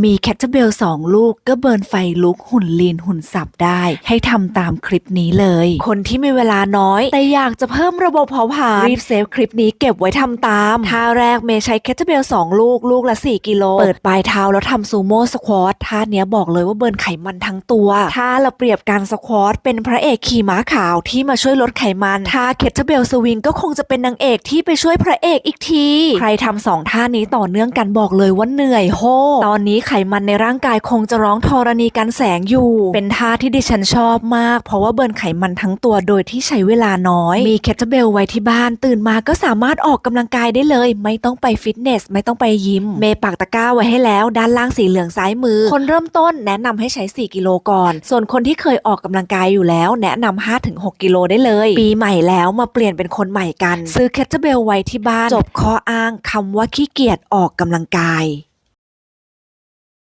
มีแคทเทอร์เบลสองลูกก็เบิร์นไฟลุกหุ่นลีนหุ่นสับได้ ให้ทำตามคลิปนี้เลย คนที่มีเวลาน้อย แต่อยากจะเพิ่มระบบเผาผลาญรีบเซฟคลิปนี้เก็บไว้ทำตามท่าแรกเมย์ใช้แคทเทอร์เบลสองลูกลูกละ 4 กิโล เปิดปลายเท้าแล้วทำซูโม่สควอตท่าเนี้ยบอกเลยว่าเบิร์นไขมันทั้งตัวถ้าเราเปรียบการสควอตเป็นพระเอกขี่ม้าขาวที่มาช่วยลดไขมันท่าแคทเทอร์เบลสวิงก็คงจะเป็นนางเอกที่ไปช่วยพระเอกอีกที ใครทำสองท่านี้ต่อเนื่องกันบอกเลยว่าเหนื่อยโฮตอนนี้ไขมันในร่างกายคงจะร้องธรณีกันแสงอยู่ เป็นท่าที่ดิฉันชอบมาก เพราะว่าเบิร์นไขมันทั้งตัวโดยที่ใช้เวลาน้อย มีแคทเทอร์เบลไว้ที่บ้าน ตื่นมาก็สามารถออกกำลังกายได้เลย ไม่ต้องไปฟิตเนส ไม่ต้องไปยิม เมย์ปักตะกร้าไว้ให้แล้ว ด้านล่างสีเหลืองซ้ายมือ คนเริ่มต้นแนะนำให้ใช้ 4 กิโลก่อน ส่วนคนที่เคยออกกำลังกายอยู่แล้ว แนะนำ5-6 กิโลได้เลย ปีใหม่แล้วมาเปลี่ยนเป็นคนใหม่กัน ซื้อแคทเทอร์เบลไว้ที่บ้านจบข้ออ้างคำว่าขี้เกียจออกกำลังกาย